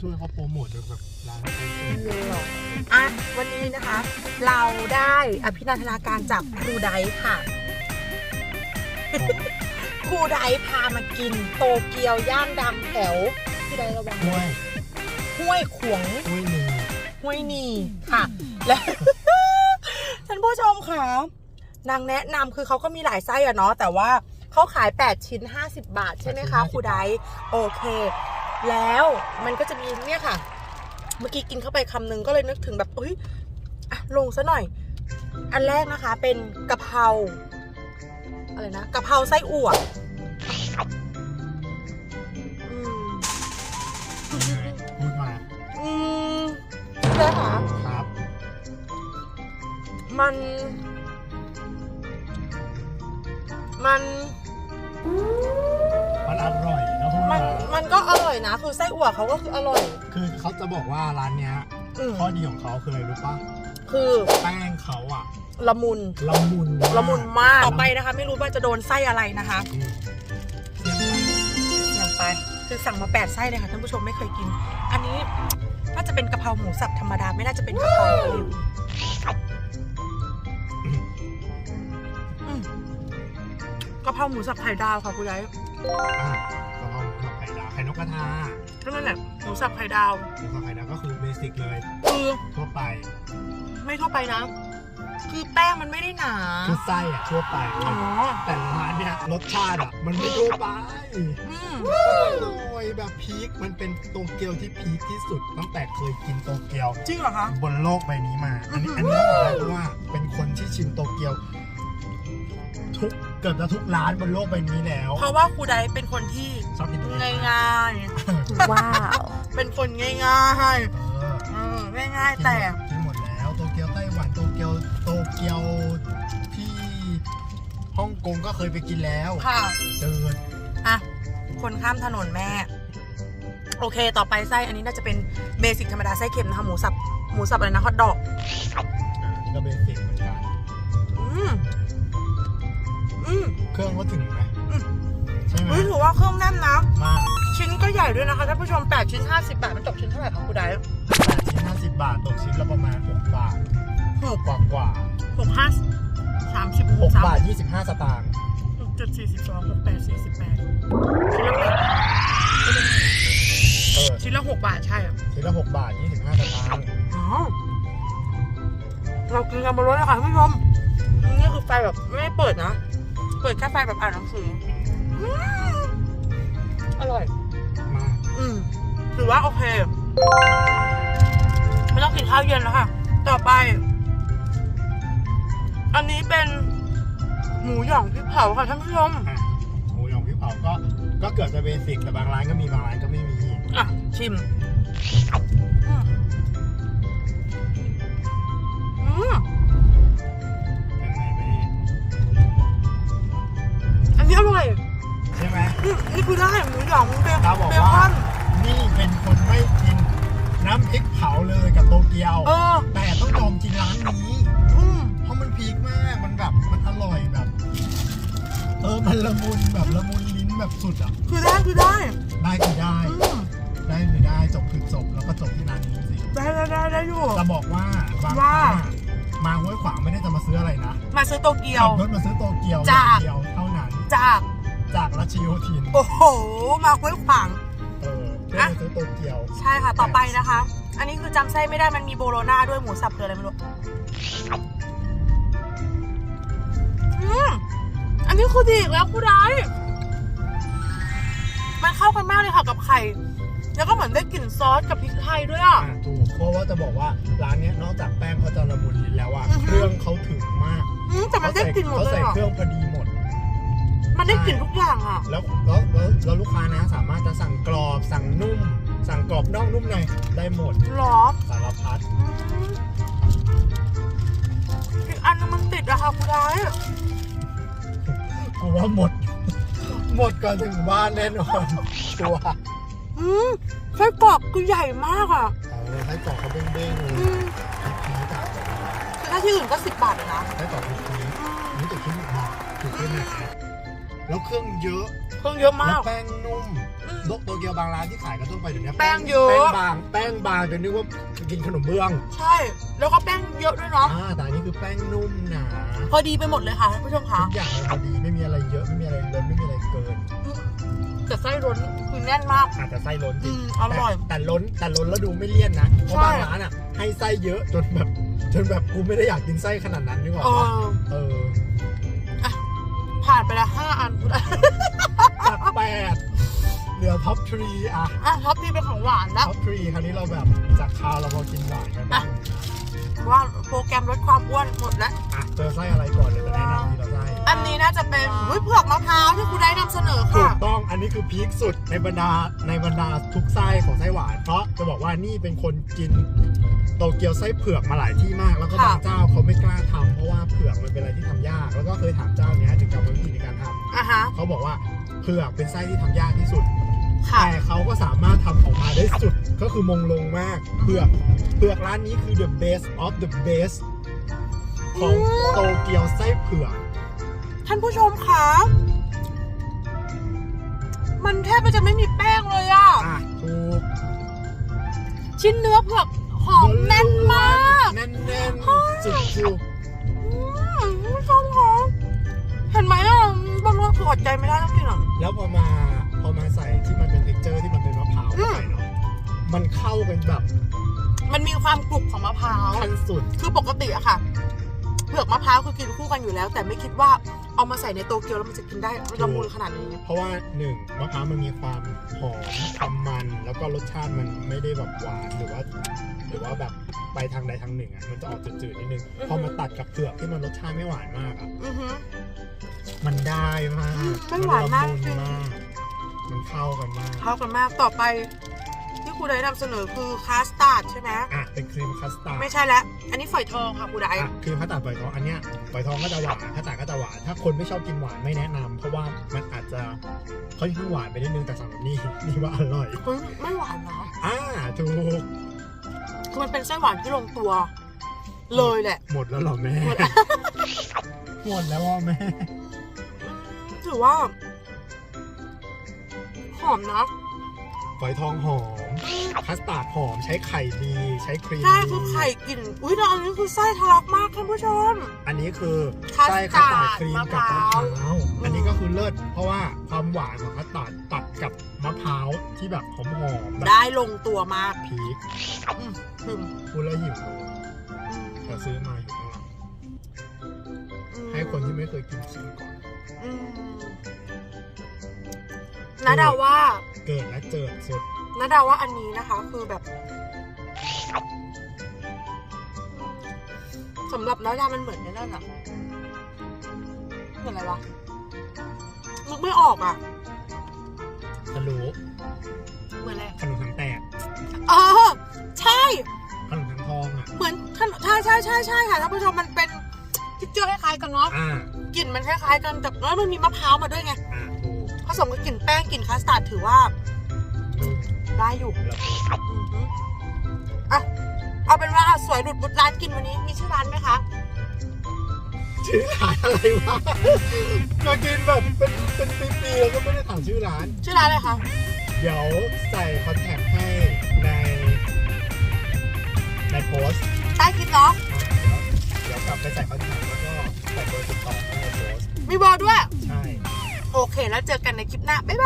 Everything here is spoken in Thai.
ช่วยเขาโปรโมทด้วยแบบร้านเขาเองอะวันนี้นะคะ เราได้อภินันทนาการจากครูไดซ์ค่ะครูไดซ์พามากินโตเกียวย่างดังแถวที่ใดระวังห้วยห้วยขวงห้วยหนึ่งห้วยนีค่ะ และท่านผู้ชมค่ะนางแนะนำคือเขาก็มีหลายไส้อะเนาะแต่ว่าเขาขาย 8 ชิ้น 50 บาท ใช่ไหมคะครูไดซ์โอเค แล้วมันก็จะมีเนี่ยค่ะ เมื่อกี้กินเข้าไปคำหนึ่งก็เลยนึกถึงแบบเฮ้ยอะลงซะหน่อย อันแรกนะคะเป็นกะเพราอะไรนะกะเพราไส้อั่วอืมพูดมาอืมใช่ค่ะครับ มัน มัน มันอร่อย นะพูดมัมานมันก็อร่อยนะ คือไส้อั่วเขาก็คืออร่อย คือเขาจะบอกว่าร้านเนี้ยอืมข้อดีของเขาคืออะไรรู้ปะคือแป้งเขาอะละมุน ละมุนากละมุนมาก ต่อไปนะคะ ไม่รู้ว่าจะโดนไส้อะไรนะคะอืมอย่างไป คือสั่งมาแปดไส้เลยค่ะท่านผู้ชมไม่เคยกิน อันนี้น่าจะเป็นกะเพราหมูสับธรรมดาไม่น่าจะเป็นกะเพราริวอืมกะเพราหมูสับไข่ดาวค่ะคุณยายอะ ไข่ดาวไข่นกกระทาก็นั่นแหละหมูสับไข่ดาว หมูสับไข่ดาวก็คือเบสิกเลย คือทั่วไป ไม่ทั่วไปนะ คือแป้งมันไม่ได้หนาคือไส้อะทั่วไป อ๋อแต่ร้านเนี้ยรสชาติอะมันไม่ทั่วไปอืมอร่อยแบบพีคมันเป็นโตเกียวที่พีคที่สุดตั้งแต่เคยกินโตเกียว จริงเหรอคะ บนโลกใบนี้มา อันนี้อือัอนฮึนี้ต้องบอกได้เพราะว่าเป็นคนที่ชิมโตเกียว ทุกเกือบจะทุกร้านบนโลกใบนี้แล้วเพราะว่าครูไดเป็นคนที่ชอบกินโตเกียวง่ายๆว้าว เป็นคนง่ายเออๆเออง่ายๆแต่กินหมดแล้วโตเกียวไต้หวันโตเกียวโตเกียวที่ฮ่องกงก็เคยไปกินแล้วค่ะเจออะคนข้ามถนนแม่ โอเค ต่อไปไส้อันนี้น่าจะเป็นเบสิกธรรมดาไส้เค็มนะคะหมูสับหมูสับอะไรนะฮอทดอกอ่านี่ก็เบสิกเหมือนกันอืม อืมเครื่องก็ถึงไหมอืมใช่ไหมเฮ้ยถือว่าเครื่องแน่นนะ มากชิ้นก็ใหญ่ด้วยนะคะท่านผู้ชม 8 ชิ้น 50 บาท มันตกชิ้นเท่าไหร่คะครูไดแปดชิ้นห้าสิบบาทตกชิ้นละประมาณหกบาทหกกว่ากว่าหกห้าสามสิบหหกกสามบาทยี่สิบห้าสตางค์หกเจ็ดสี่สิบสองหกแปดสี่สิบแปดชิ้นละแปดเออชิ้นละหกบาทใช่อะชิ้นละหกบาทยี่สิบห้าสตางค์อ๋อเรากินกันบนรถเลยค่ะท่านผู้ชม นี่คือไฟแบบไม่ได้เปิดนะเปิดแค่ไฟแบบอ่านหนังสืออืมอร่อย มากอืมถือว่าโอเค ไม่ต้องกินข้าวเย็นแล้วค่ะ ต่อไป อันนี้เป็นหมูหย่องพริกเผาค่ะท่านผู้ชม อะหมูหยองพี่เผาก็ก็เกือบจะเบสิกแต่บางร้านก็มีบางร้านก็ไม่มีอะ ชิมอืมอืม คือได้หมูหยองเบคเขาบอกเบว่าคอนนี่เป็นคนไม่กิน น้ำพริกเผาเลยกับโตเกียว เออ แต่ต้องยอมกินร้านนี้ อืมเพราะมันพีคมาก มันแบบ มันอร่อยแบบ เออ มันละมุนแบบละมุนลิ้นแบบสุดอะ คือได้คือได้ได้คือได้ อืมได้คือได้ จบคือจบ แล้วก็จบที่ร้านนี้สิได้ได้ได้ได้อยู่ จะบอกว่าบางคว่ารั้งอะมาห้วยขวางไม่ได้จะมาซื้ออะไรนะ มาซื้อโตเกียวขับรถมาซื้อโตเกียวจ้าเดียวเท่านั้น จาก จากรัชโยธินโอ้โห มาคุ้ยขวาง เออเพื่อมาซื้อโตเกียวใช่ค่ะ ต่อไปนะคะ อันนี้คือจำไส้ไม่ได้มันมีโบโลน่าด้วยหมูสับหรืออะไรไม่รู้อืมอันนี้คือดีอีกแล้วคุณร้ายมันเข้ากันมากเลยค่ะกับไข่ แล้วก็เหมือนได้กลิ่นซอสกับพริกไทยด้วยอะ อ่าถูกเพราะว่าจะบอกว่าร้านเนี้ยนอกจากแป้งเขาจะละมุนลิ้นแล้วอะอือฮึ เครื่องเขาถึงมากอืมแต่มันได้กลิ่นหมดเขาเลยใส่อะเครื่องพอดีหมด มันได้กลิ่นทุกอย่างอะ แล้วแล้วแล้วแล้วลูกค้านะสามารถจะสั่งกรอบสั่งนุ่ม สั่งกรอบนอกนุ่มในได้หมดหรอสารพัดอืมอีกอันนึงมันติดอะค่ะคุณร้ายกูว่าหมด หมดก่อนถึงบ้านแน่นอนตัวอืมไส้กรอกคือใหญ่มากอะ เออให้กรอบเขาเบ้งๆเลยอืมพีกอะคือถ้าที่อื่นก็สิบบาทเลยนะให้กรอบพีกๆนี่แต่เครื่องหนักถูกเครื่องหนักนะ แล้วเครื่องเยอะ เครื่องเยอะแล้มาวก แป้งนุ่มอืมโตเกียวบางร้านที่ขายกันทั่วไปเดี๋ยวนี้แป้งเยอะ แป้งบาง แป้งบางจนนึกว่ากินขนมเบื้อง ใช่ แล้วก็แป้งเยอะด้วยเนาะ อ่าแต่อันนี้คือแป้งนุ่มหนาพอดีไปหมดเลยค่ะท่านผู้ชมคะทุกอย่างมันพอดีไม่มีอะไรเยอะไม่มีอะไรล้นไม่มีอะไรเกินแต่ไส้ร้นคือแน่นมาก อาจจะไส้ล้นจอืริงมอร่อยแต่แต่ล้นแต่ล้นแล้วดูไม่เลี่ยนนะเพราะใช่ บางร้านอะให้ไส้เยอะจนแบบจนแบบกูไม่ได้อยากกินไส้ขนาดนั้นนึกออกเอปะอเออผ่านไปแล้วห้าอันจากแปดเหลือท็อปทรีอะอะท็อปนี่เป็นของหวานแล้ว ท็อปทรีคราวนี้เราแบบจากคาวเราพอกินหวานกันบ้างว่าโปรแกรมลดความอ้วนหมดแล้ว อะเจอไส้อะไรก่อนเดี๋ยวจะแนะนำทีละไส้อันนี้น่าจะเป็นอุ๊ยเผือกมะพร้าวที่คุณได้นำเสนอถูค่ะ กต้องอันนี้คือพีคสุดในบรรดาในบรรดาทุกไส้ของไส้หวาน เพราะจะบอกว่านี่เป็นคนกิน โตเกียวไส้เผือกมาหลายที่มาก แล้วก็ค่ะบางเจ้าเขาไม่กล้าทำเพราะว่าเผือกมันเป็นอะไรที่ทำยาก แล้วก็เคยถามเจ้าเนี้ยถึงกรรมวิธีในการทำอะฮะ เขาบอกว่าเผือกเป็นไส้ที่ทำยากที่สุด ค่ะ แต่เขาก็สามารถทำออกมาได้สุดก็คือมงลงมากเผือกเผือกร้านนี้คือ the best of the best ของอืม โตเกียวไส้เผือก ท่านผู้ชมคะ มันแทบจะไม่มีแป้งเลยอะอะถูกชิ้นเนื้อเผือก หอมแน่นมากแน่นแน่นๆจุกจุกอืมท่านผู้ชมคะเห็นไหมอะบางคนคืออดใจไม่ได้ต้องกินอะแล้วพอมาพอมาใส่ที่มันเป็นเท็กเจอร์ที่มันเป็นมะพร้าวเข้าไปเนาะมันเข้ากันแบบ มันมีความกรุบของมะพร้าวขั้นสุดคือปกติอะค่ะ เผือกมะพร้าวคือกินคู่กันอยู่แล้ว แต่ไม่คิดว่าเอามาใส่ในโตเกียวแล้วมันจะกินได้ละมุนขนาดนี้ เพราะว่าหนึ่งมะพร้าวมันมีความหอมความมัน แล้วก็รสชาติมันไม่ได้แบบหวานหรือว่า หรือว่าแบบไปทางใดทางหนึ่งอะมันจะออกจืดๆนิดนึงอือฮึพอมาตัดกับเผือกที่มันรสชาติไม่หวานมากอะอือหือมันได้มากไม่หวานมากละจริงมากมันเข้ากันมาก เข้ากันมากต่อไปที่ ครูไดนำเสนอคือคาสตาร์ดใช่ไหมอะเป็นครีมคัสตาร์ดไม่ใช่แล้วอันนี้ฝอยทองค่ะครูไดอะครีมคัสตาร์ดฝอยทองอันเนี้ยฝอยทองก็จะหวานคัสตาร์ดก็จะหวานถ้าคนไม่ชอบกินหวานไม่แนะนำเพราะว่ามันอาจจะค่อนข้างหวานไปนิดนึงแต่สำหรับนี่นี่ว่าอร่อยเฮ้ยไม่หวานนะอ่าถูกคือมันเป็นไส้หวานที่ลงตัว เลยแหละ หมดแล้วเหรอแม่หมดแล้วหมดแล้วอะแม่ ถือว่า หอมนะ ฝอยทองหอม คัสตาร์ดหอม ใช้ไข่ดี ใช้ครีมใช่ดีคือไข่กลิ่น อุ้ยแต่อันนี้คือไส้ทะลักมากท่านผู้ชม อันนี้คือคัสไส้ตาคัร์สดตาร์ดครีมกับมะมะพพร้าวร้าว อันนี้ก็คือเลิศ เพราะว่าความหวานของคัสตาร์ดตัดกับมะพร้าวที่แบบหอมๆแบบได้ลงตัวมาก พีคอืมอืมพูดแล้วหิวเลยแต่ซื้อมาอยู่ข้างหลังอืมให้คนที่ไม่เคยกินชิมก่อนอืมนาดาว่า เกิดและเจิดสุดนาดาว่าอันนี้นะคะคือแบบสำหรับนาดามันเหมือนในนั่นอะเหมือนอะไรวะนึกไม่ออกอะทะลุเหมือนอะไรขนมถังแตกเออใช่ขนมถังทองอะเหมือนขนมใช่ใช่ใช่ใช่ค่ะท่านผู้ชมมันเป็นทิกเจอร์คล้ายๆกันเนาะอ่ากลิ่นมันคล้ายๆกันแต่แล้วมันมีมะพร้าวมาด้วยไงอ่าถูกผ สมกับกลิ่นแป้งกลิ่นคัสตาร์ดถือว่านุ่มได้อยู่ละมุนอือหืออะเอาเป็นว่าสวยหลุดบุดร้านกินวันนี้มีชื่อร้านไหมคะชื่อร้านอะไรวะมากินแบบเป็นเป็นปีๆแล้วก็ไม่ได้ถามชื่อร้าน ชื่อร้านอะไรคะเดี๋ยวใส่คอนแท ส่เ